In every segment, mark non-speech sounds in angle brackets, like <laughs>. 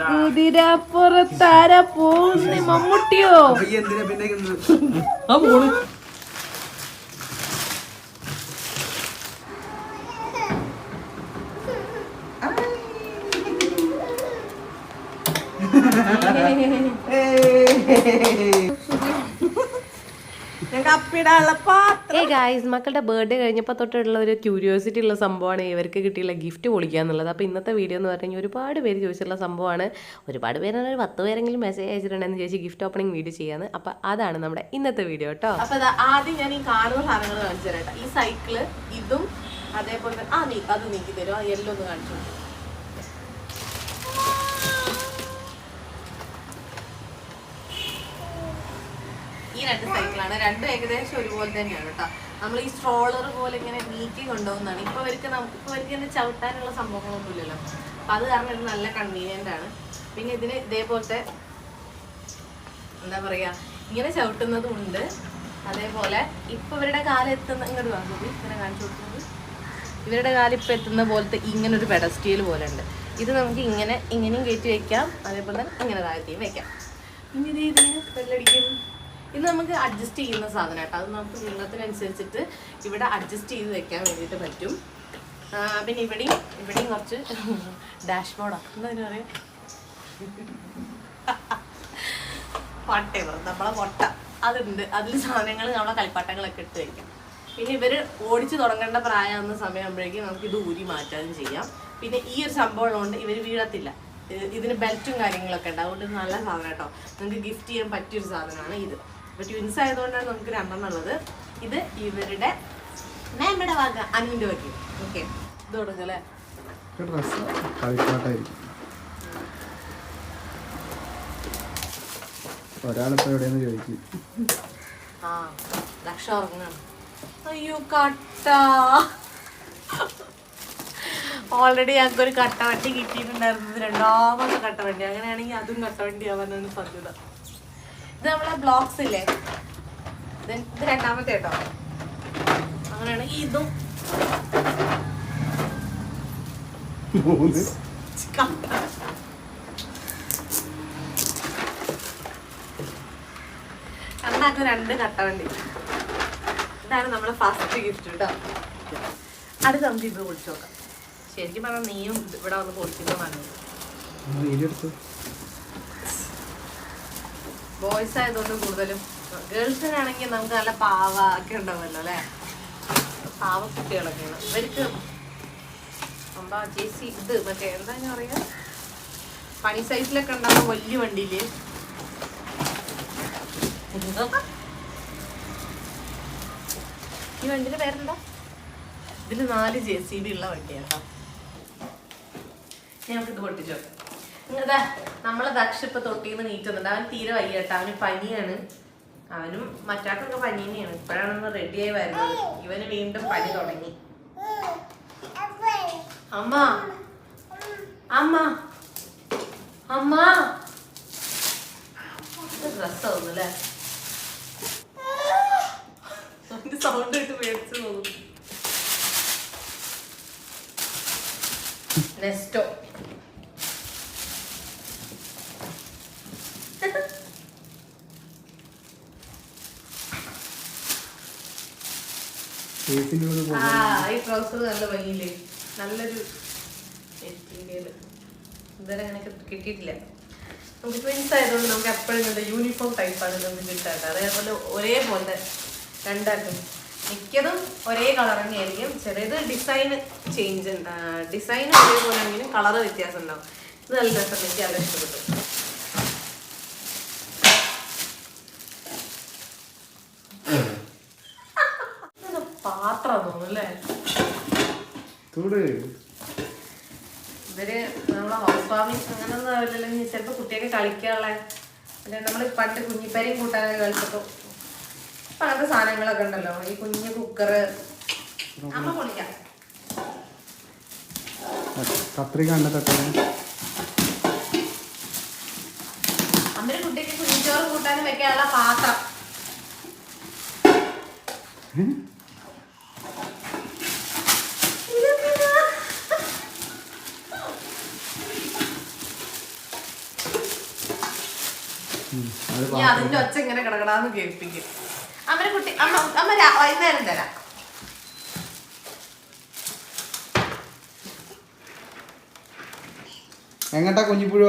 കുതിരപ്പുറത്താര പോകുന്ന മമ്മൂട്ടിയോ? എന്തിനാ പിന്നെ ആ പോണ് കപ്പിടാനുള്ള പാത്രം. ഗായ്സ് മക്കളുടെ ബർത്ത്ഡേ കഴിഞ്ഞപ്പോൾ തൊട്ടുള്ള ഒരു ക്യൂരിയോസിറ്റി ഉള്ള സംഭവമാണ് ഇവർക്ക് കിട്ടിയുള്ള ഗിഫ്റ്റ് പൊളിക്കുക എന്നുള്ളത്. അപ്പോൾ ഇന്നത്തെ വീഡിയോ എന്ന് പറഞ്ഞാൽ ഒരുപാട് പേര് ചോദിച്ചിട്ടുള്ള സംഭവമാണ്. ഒരുപാട് പേര് ഒരു പത്ത് പേരെങ്കിലും മെസ്സേജ് അയച്ചിട്ടുണ്ടെന്ന് ചോദിച്ച് ഗിഫ്റ്റ് ഓപ്പണിംഗ് വീഡിയോ ചെയ്യാന്ന്. അപ്പോൾ അതാണ് നമ്മുടെ ഇന്നത്തെ വീഡിയോ കേട്ടോ അപ്പോൾ ആദ്യം ഞാൻ ഈ കാണുന്ന സാധനങ്ങൾ കാണിച്ചു തരാം ഈ സൈക്കിൾ ഇതും അതേപോലെ ആ നീ അത് നീക്കി തരും ആ എല്ലാം ഒന്ന് കാണിച്ചു ഈ രണ്ട് സൈക്കിളാണ് രണ്ടും ഏകദേശം ഒരുപോലെ തന്നെയാണ് കേട്ടോ. നമ്മൾ ഈ സ്ട്രോളർ പോലെ ഇങ്ങനെ നീക്കി കൊണ്ടുപോകുന്നതാണ്. ഇപ്പൊ അവർക്ക് നമുക്ക് ഇപ്പൊ അവർക്ക് തന്നെ ചവിട്ടാനുള്ള സംഭവങ്ങളൊന്നും ഇല്ലല്ലോ അപ്പൊ അത് കാരണം ഇത് നല്ല കൺവീനിയന്റ് ആണ്. പിന്നെ ഇതിന് ഇതേപോലത്തെ എന്താ പറയാ ഇങ്ങനെ ചവിട്ടുന്നതും ഉണ്ട് അതേപോലെ ഇപ്പൊ ഇവരുടെ കാലം എത്തുന്ന ഇങ്ങോട്ട് വന്നത് ഇങ്ങനെ കാണിച്ചു കൊടുക്കുന്നത്. ഇവരുടെ കാലം ഇപ്പൊ എത്തുന്ന പോലത്തെ ഇങ്ങനെ ഒരു പെഡസ്റ്റീൽ പോലെ ഉണ്ട്. ഇത് നമുക്ക് ഇങ്ങനെ ഇങ്ങനെയും കയറ്റി വെക്കാം. അതേപോലെ തന്നെ ഇങ്ങനെ താഴ്ത്തിയും വെക്കാം. ഇനി ഇത് ഇതിന് ബെല്ലടിക്കും ഇത് നമുക്ക് അഡ്ജസ്റ്റ് ചെയ്യുന്ന സാധനം കേട്ടോ. അത് നമുക്ക് നീളത്തിനനുസരിച്ചിട്ട് ഇവിടെ അഡ്ജസ്റ്റ് ചെയ്ത് വെക്കാൻ വേണ്ടിയിട്ട് പറ്റും. പിന്നെ ഇവിടെയും ഇവിടെയും കുറച്ച് ഡാഷ് ബോർഡാണ് എന്താ പറയാം? പറയാ പട്ടയം നമ്മളെ മുട്ട. അതുണ്ട്. അതിൽ സാധനങ്ങൾ നമ്മളെ കളിപ്പാട്ടങ്ങളൊക്കെ ഇട്ട് വയ്ക്കാം പിന്നെ ഇവർ ഓടിച്ചു തുടങ്ങേണ്ട പ്രായമാകുന്ന സമയമാകുമ്പോഴേക്കും നമുക്ക് ഇത് ഊരി മാറ്റാനും ചെയ്യാം. പിന്നെ ഈ ഒരു സംഭവം ഉള്ളതുകൊണ്ട് ഇവർ വീഴത്തില്ല. ഇത് ഇതിന് ബെൽറ്റും കാര്യങ്ങളൊക്കെ ഉണ്ട്. അതുകൊണ്ട് നല്ല സാധനം കേട്ടോ. നിങ്ങൾക്ക് ഗിഫ്റ്റ് ചെയ്യാൻ പറ്റിയൊരു സാധനമാണ് ഇത്. ഇപ്പൊ ട്വിൻസ് ആയതുകൊണ്ടാണ് നമുക്ക് രണ്ടെണ്ണം ഉള്ളത്. ഇത് ഇവരുടെ മേമ്മയുടെ വക അനുവിന്റെ വക ഓക്കെ ഇത് തുടങ്ങല്ലേ ഒരാളിപ്പോ എവിടെയെന്ന് ചോദിച്ചു ആ ലക്ഷ ഉറങ്ങാണ്. അയ്യോ കട്ട. ഓൾറെഡി ഞങ്ങൾക്ക് ഒരു കട്ടവണ്ടി കിട്ടിയിട്ടുണ്ടായിരുന്നത് രണ്ടാമത്തെ കട്ടവണ്ടി. അങ്ങനെയാണെങ്കിൽ അതും കട്ടവണ്ടി ആവാനാണ് സാധ്യത ഇത് നമ്മളെ ബ്ലോക്സ് ഇല്ലേ? ഇത് ഇത് രണ്ടാമത്തെ കേട്ടോ. അങ്ങനെയാണെങ്കിൽ ഇതും. രണ്ട് കട്ട വണ്ടി ഇതാണ് നമ്മളെ ഫസ്റ്റ് ഗിഫ്റ്റ് കേട്ടോ അടുത്ത് നമുക്ക് ഇത് പൊളിച്ചു നോക്കാം. ശരിക്കും പറഞ്ഞാൽ നീയും ഇവിടെ വന്ന് പൊളിക്കുന്നത് നല്ലത് ബോയ്സ് ആയതുകൊണ്ട് കൂടുതലും ഗേൾസിനാണെങ്കിൽ നമുക്ക് നല്ല പാവ ഒക്കെ ഉണ്ടാവുമല്ലോ അല്ലേ? പാവ കുട്ടികളൊക്കെയാണ് ഇവർക്ക് അമ്പാ ചേച്ചി ഇത് മറ്റേ എന്താ ഞാൻ പറയാ? പണി സൈസിലൊക്കെ ഉണ്ടാവുന്ന വലിയ വണ്ടിയിൽ ഈ വണ്ടിയുടെ പേരെന്താ? ഇതിൽ നാല് ജെ സി ബി ഉള്ള വണ്ടിയാട്ടോ. ഞങ്ങൾക്ക് ഇത് പൊട്ടിച്ചോ ഇങ്ങതാ നമ്മളെ ദക്ഷ ഇപ്പൊ തൊട്ടിന്ന് നീറ്റുന്നുണ്ട്. അവൻ തീരെ വയ്യട്ടോ. അവന് പനിയാണ്. അവനും മറ്റാക്കൊക്കെ പനി തന്നെയാണ്. ഇപ്പോഴാണ് റെഡി ആയി വരുന്നത്. ഇവന് വീണ്ടും പനി തുടങ്ങി. അമ്മ. അമ്മ. അമ്മ. ഡ്രസ്സാവുന്നു അവന്റെ സൗണ്ട് ഇട്ട് മേടിച്ചു തോന്നുന്നു. നെസ്റ്റോ കേസിനോട് ആ ഈ ട്രൗസർ നല്ല ഭംഗിയില്ലേ? നല്ലൊരു മെറ്റീരിയൽ ഇതുവരെ അങ്ങനെ കിട്ടിയിട്ടില്ല. നമുക്ക് ട്വിൻസ് ആയതുകൊണ്ട് നമുക്ക് എപ്പോഴും നല്ല യൂണിഫോം ടൈപ്പാണ് നമുക്ക് കിട്ടാറ് അതേപോലെ ഒരേപോലെ രണ്ടാക്കും. മിക്കതും ഒരേ കളർ തന്നെയായിരിക്കും. ചെറിയത് ഡിസൈൻ ചേഞ്ച് ഡിസൈൻ ഒരേപോലെ ആണെങ്കിലും കളർ വ്യത്യാസം ഉണ്ടാവും. ഇത് നല്ല രസം എനിക്ക് അത് ഇഷ്ടപ്പെട്ടു ഇതൊക്കെ പാത്രം തോന്നുന്നു അല്ലേ? തൂട് ഇവർ നമ്മളെ ഹൗസ്വാമി അങ്ങനൊന്നും ആവില്ലല്ലോ. ചിലപ്പോ കുട്ടിയൊക്കെ കളിക്കാനുള്ള നമ്മൾ പണ്ട് കുഞ്ഞിപ്പരിയും കൂട്ടാനൊക്കെ കളിച്ചപ്പോ ഇപ്പൊ അങ്ങനത്തെ സാധനങ്ങളൊക്കെ ഉണ്ടല്ലോ. ഈ കുഞ്ഞു കുക്കറ് അമ്മ പൊളിക്കാം. കത്രിക അമ്മയുടെ കുട്ടിക്ക് കുഞ്ഞിച്ചോറ് കൂട്ടാനും വെക്കാനുള്ള പാത്രം. ഇനി അതിന്റെ ഒച്ച ഇങ്ങനെ കിടക്കടാന്ന് കേൾപ്പിക്കും. അമ്മനെ കുട്ടി അമ്മ അമ്മ വൈകുന്നേരം തരാം. എങ്ങട്ടാ കുഞ്ഞിപ്പുഴ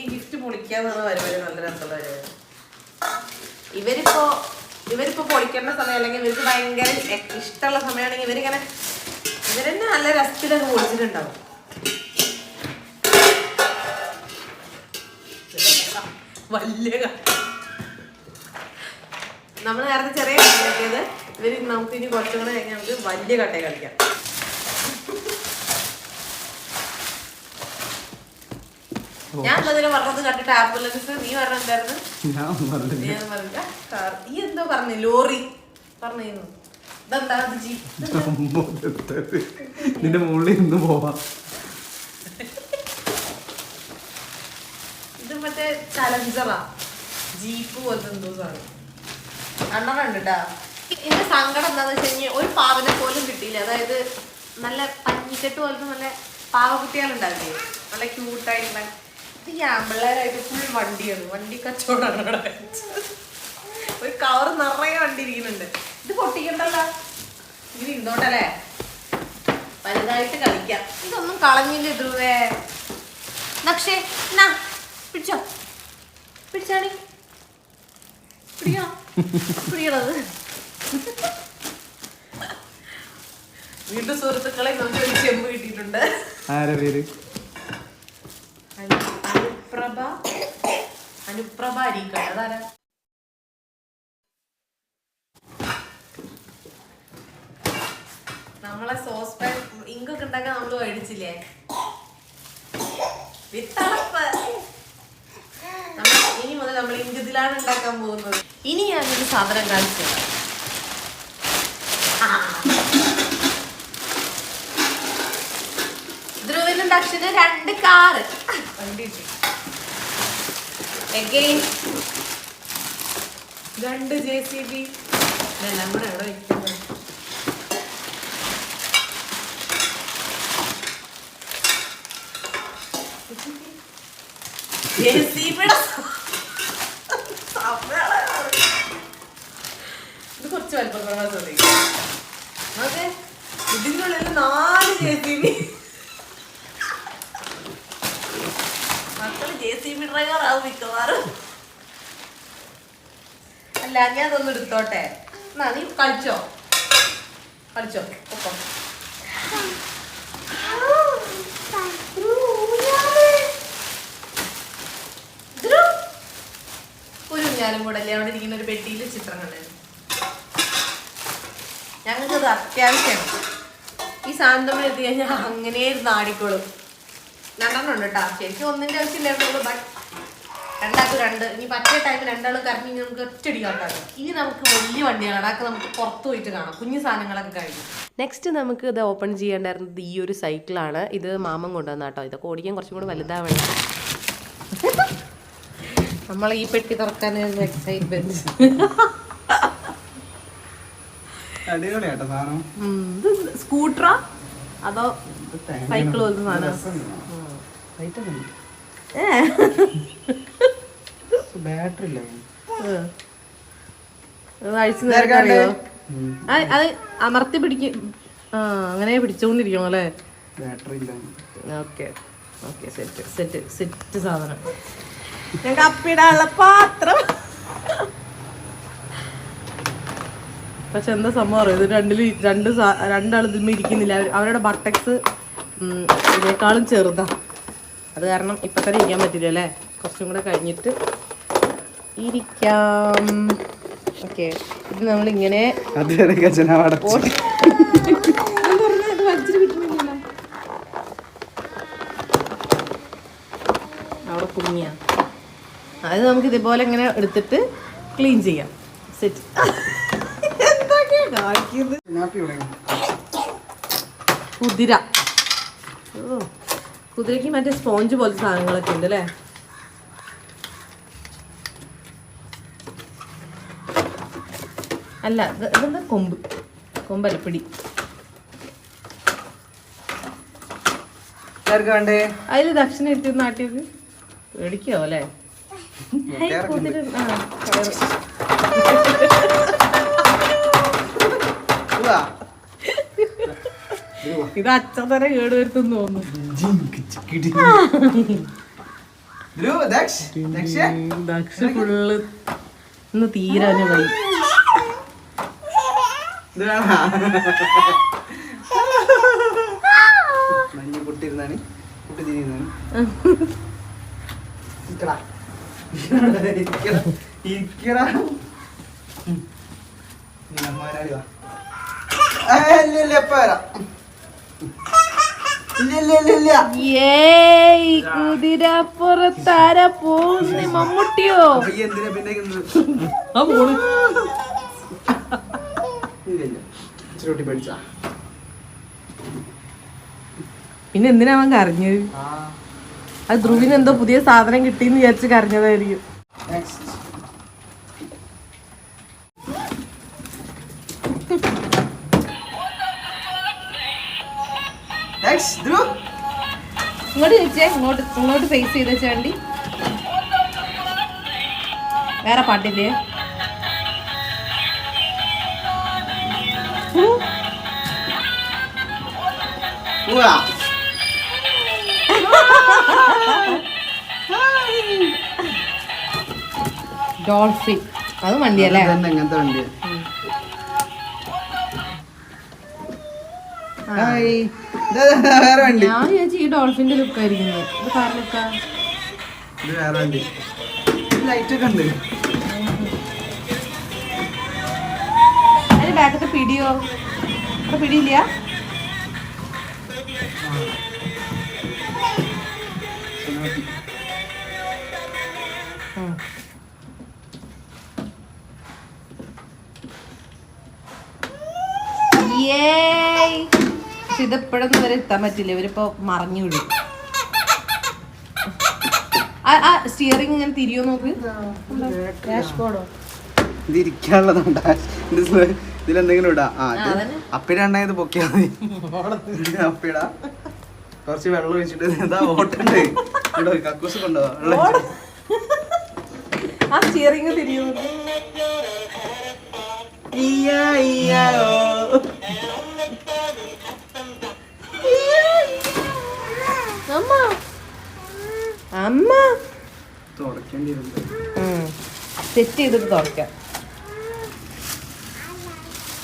ഈ ഗിഫ്റ്റ് പൊളിക്കാന്നുള്ള പരിപാടി നല്ല രസമുള്ള പരിപാടി ഇവരിപ്പോ ഇവരിപ്പോ പൊളിക്കേണ്ട സമയം അല്ലെങ്കിൽ ഇവർക്ക് ഭയങ്കര ഇഷ്ടമുള്ള സമയമാണെങ്കിൽ ഇവരിങ്ങനെ ഇവരെന്നെ നല്ല രസത്തിലൊക്കെ പൊളിച്ചിട്ടുണ്ടാവും. വലിയ നമ്മൾ നേരത്തെ ചെറിയ കളിയാക്കിയത് ഇവർ നമുക്ക് ഇനി കുറച്ചും കൂടെ കഴിഞ്ഞാൽ നമുക്ക് വലിയ കട്ടയെ കളിക്കാം. ഞാൻ എന്തെങ്കിലും പറഞ്ഞത് കണ്ടിട്ട് ആംബുലൻസ് നീ പറഞ്ഞിട്ടുണ്ടായിരുന്നു ഞാൻ പറഞ്ഞു ഞാൻ പറഞ്ഞില്ല. ഈ എന്തോ പറഞ്ഞു? ലോറി. പറഞ്ഞു നിന്റെ മുകളിൽ ഇന്ന് പോവാ. ഇത് മറ്റേ ചലഞ്ചറാ ജീപ്പ് പോലത്തെ എന്തോ സാധനം. അണ്ണൻ കണ്ടിട്ടാ ഇതിന്റെ സങ്കടം എന്താന്ന് വെച്ച് കഴിഞ്ഞാൽ ഒരു പാവനെ പോലും കിട്ടിയില്ല. അതായത് നല്ല പഞ്ഞിക്കെട്ട് പോലത്തെ നല്ല പാവക്കുട്ടികളുണ്ടാവില്ലേ? നല്ല ക്യൂട്ടായിട്ടുള്ള. ഇത് ആമ്പിള്ളേരായിട്ട് ഫുൾ വണ്ടിയാണ്. വണ്ടി കച്ചവടമാണ് ഇവിടെ ഒരു കവർ നിറയെ വണ്ടി ഇരിക്കുന്നുണ്ട്. ഇത് പൊട്ടിക്കണ്ടല്ലോ. ഇങ്ങനെ ഇന്നോട്ടല്ലേ വലുതായിട്ട് കളിക്കാം. ഇതൊന്നും കളഞ്ഞില്ല ഇതുവേ പക്ഷേ എന്നാ പിടിച്ചോ. പിടിച്ചാണി പിടിക്കോ പിടിക്കണത് വീണ്ടും സുഹൃത്തുക്കളെ നമുക്ക് ഒരു ചെമ്പ് കിട്ടിയിട്ടുണ്ട്. ആരെ പേര്? അനു- അനുപ്രഭ. അനുപ്രഭ അരീക്കോട് അതാരാ? നമ്മളെ സോസ് പാൻ ഇങ്കൊക്കെ ഉണ്ടാക്കാൻ നമ്മൾ മേടിച്ചില്ലേ? വിത്തളപ്പ്. ഇനി മുതൽ നമ്മൾ ഇങ്കതിലാണ് ഉണ്ടാക്കാൻ പോകുന്നത്. ഇനി ഞാൻ ഒരു സാധനം കാണിച്ചു. ധ്രുവിനുണ്ട് അക്ഷര രണ്ട് കാറ്. രണ്ട് ജെ സി ബി നമ്മുടെ എവിടെ വയ്ക്കുന്നത് ജെ സി ബിയുടെ ഇത് കുറച്ച് വലിപ്പം കുറവാ ശ്രദ്ധിക്കും അതെ? ഇതിന്റെ ഉള്ളിൽ നാല് ജെ സി ബി. മക്കൾ ജെ സി ബി ഡ്രൈവർ മിക്കവാറും. അല്ല ഞാൻ അതൊന്ന് എടുത്തോട്ടെ. എന്നാ നീ കളിച്ചോ? കളിച്ചോ? ഒപ്പം. ഞാനും കൂടെ അല്ലേ? അവിടെ ഇരിക്കുന്ന ഒരു പെട്ടിയിൽ ചിത്രം കണ്ടായിരുന്നു ഞങ്ങൾക്കത് അത്യാവശ്യമാണ്. ഈ സാധനം തമ്മിൽ എത്തി കഴിഞ്ഞാൽ അങ്ങനെ ഇരുന്ന് ആടിക്കോളും. രണ്ടെണ്ണം ഉണ്ട് കേട്ടോ ശരിക്കും ഒന്നിന്റെ ആവശ്യമില്ലായിരുന്നുള്ളൂ ബട്ട് രണ്ടാൾക്ക് രണ്ട്. ഇനി പറ്റിയ ടൈമിൽ രണ്ടാളും കറങ്ങി നമുക്ക് ഒറ്റടി കാട്ടാക്കാം ഇനി നമുക്ക് വലിയ വണ്ടികളാണ് അതൊക്കെ നമുക്ക് പുറത്ത് പോയിട്ട് കാണാം. കുഞ്ഞു സാധനങ്ങളൊക്കെ കഴിഞ്ഞു. നെക്സ്റ്റ് നമുക്ക് ഇത് ഓപ്പൺ ചെയ്യേണ്ടായിരുന്നത് ഈ ഒരു സൈക്കിളാണ് ഇത് മാമൻ കൊണ്ടുവന്ന കേട്ടോ ഇതൊക്കെ ഓടിക്കാൻ കുറച്ചും കൂടി വലുതാവണം. <laughs> നമ്മൾ ഈ പെട്ടി തുറക്കാനായിരുന്നു എക്സൈറ്റ്മെന്റ് <laughs> അടിപൊളിയാട്ടോ സാധനം. സ്കൂട്ടറാ? അതോ സൈക്കിൾ പോലത്തെ സാധനം? ബാറ്ററി ഇല്ല അത് അഴിച്ചു നേരം അറിയോ അത് അമർത്തി പിടിക്കും. ആ അങ്ങനെ പിടിച്ചോണ്ടിരിക്കും അല്ലേ? ഓക്കെ. സെറ്റ് സെറ്റ് സെറ്റ് സാധനം. ഞാൻ കപ്പിടാനുള്ള പാത്രം. പക്ഷെ എന്താ സംഭവം അറിയാം? ഇത് രണ്ടിൽ രണ്ട് രണ്ടാൾ ഇതിന്മേ ഇരിക്കുന്നില്ല. അവർ അവരുടെ ബട്ടക്സ് ഇതിനേക്കാളും ചെറുതാ. അത് കാരണം ഇപ്പം തന്നെ ഇരിക്കാൻ പറ്റില്ല അല്ലേ? കുറച്ചും കൂടെ കഴിഞ്ഞിട്ട് ഇരിക്കാം. ഓക്കെ. ഇത് നമ്മളിങ്ങനെ അവിടെ കുഞ്ഞ അത് നമുക്ക് ഇതുപോലെ ഇങ്ങനെ എടുത്തിട്ട് ക്ലീൻ ചെയ്യാം. സെറ്റ് കുതിര. ഓ കുതിരയ്ക്ക് മറ്റേ സ്പോഞ്ച് പോലത്തെ സാധനങ്ങളൊക്കെ ഉണ്ട് അല്ലേ? അല്ല ഇതെന്താ കൊമ്പ്? കൊമ്പല്ല പിടി. അതിൽ ദക്ഷിണ ഇട്ട് നാട്ടിയത്. പേടിക്കോ അല്ലേ? ഉവ്വ. ഇത് അച്ഛൻ തന്നെ കേടുവരുത്തും തോന്നുന്നു ദക്ഷ്, ഫുള്ള് ഇന്ന് തീരാന് വൈ പൊട്ടിയിരുന്നാണ് കുട്ടി തിരിയുന്നാണ് ഇരിക്കടാ. ഇരിക്കടാ. ഇരിക്കടാ. ഉം. നീ നമ്മാരാടി വാ. ഇല്ല, ഇപ്പൊ വരാം. കുതിരപ്പുറത്താര പോകുന്നു മമ്മൂട്ടിയോ? പിന്നെ എന്തിനാ അവൻ കരഞ്ഞത്? ആ, അത് ധ്രുവിന് എന്തോ പുതിയ സാധനം കിട്ടിന്ന് വിചാരിച്ച് കരഞ്ഞതായിരിക്കും. ഇങ്ങോട്ട് ചോദിച്ചേ ഇങ്ങോട്ട് ഇങ്ങോട്ട് ഫേസ് ചെയ്ത ചേണ്ടി വേറെ പാട്ടില്ലേ. ഡോൾഫിൻ അത് വണ്ടിയല്ലേ ഇതെന്താ ഇങ്ങനത്തെ വണ്ടിയാ? ഹായ്. വേറെ വണ്ടി. ഞാൻ വിചാരിച്ചു ഈ ഡോൾഫിന്റെ ലുക്ക് ആയിരിക്കുന്നത് ഇത് കാർ ലുക്കാ ഇത് വേറെ വണ്ടി. ലൈറ്റ് ഒക്കെ ഉണ്ട്. അതിന് ബാക്കത്തെ പിടിയോ? പിടിയില്ല? Yay! പക്ഷെ ഇത് എപ്പോഴും വരെ എത്താൻ പറ്റില്ല. ഇവരിപ്പോ മറിഞ്ഞു വിടും. ആ- ആ സ്റ്റിയറിംഗ് ഇങ്ങനെ തിരിയോ നോക്ക്. ഡാഷ് ബോർഡോ ഇത് ഇരിക്കാനുള്ളതുണ്ടാ ഇത് സ് ഇതിലെന്തെങ്കിലും ഇടാ. ആ ഇത് അതന്നെ. അപ്പിടണ്ടായത് പൊക്കിയാ മതി. അപ്പിടാ. കുറച്ച് വെള്ളം ഒഴിച്ചിട്ട് എന്താ ഓട്ടുണ്ട്. ഇവിടെ കക്കൂസ് കൊണ്ടുപോവാ ആ സ്റ്റിയറിംഗ് തിരിയോ ഇയ്യാ, ഇയ്യാ, ഓ. അമ്മ അമ്മ തുടക്കേണ്ടി വരുന്നുണ്ട് സെറ്റ് ചെയ്തിട്ട് തുറക്കാം.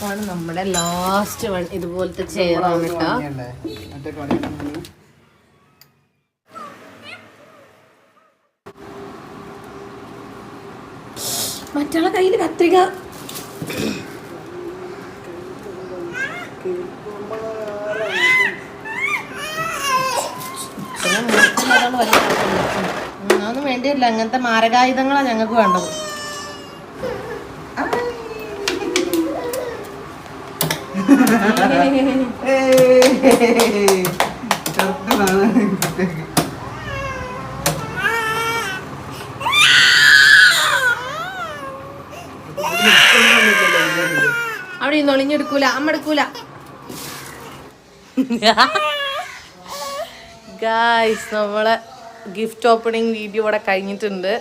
ആണ് നമ്മുടെ ലാസ്റ്റ് വൺ ഇതുപോലത്തെ ചെയറാണ് കേട്ടോ. വാങ്ങിയല്ലേ? മറ്റേ കടയിൽ നിന്ന് മറ്റുള്ള കയ്യിൽ കത്രിക. വലിയ അതൊന്നും വേണ്ടിയില്ല അങ്ങനത്തെ മാരകായുധങ്ങളാണ് ഞങ്ങൾക്ക് വേണ്ടത്. അവിടെ ഇന്ന് ഒളിഞ്ഞെടുക്കൂല. അമ്മ എടുക്കൂല. <laughs> ഗായ്സ് നമ്മളെ ഗിഫ്റ്റ് ഓപ്പണിംഗ് വീഡിയോ ഇവിടെ കഴിഞ്ഞിട്ടുണ്ട്.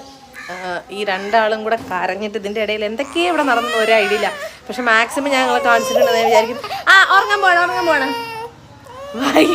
ഈ രണ്ടാളും കൂടെ കരഞ്ഞിട്ട് ഇതിന്റെ ഇടയിൽ എന്തൊക്കെയാണ് ഇവിടെ നടന്നു ഒരു ഐഡിയ ഇല്ല. പക്ഷെ മാക്സിമം ഞങ്ങളെ കാണിച്ചിട്ടുണ്ടെന്ന് വിചാരിക്കും ആ ഉറങ്ങാൻ പോണം ഉറങ്ങാൻ പോണം. ബൈ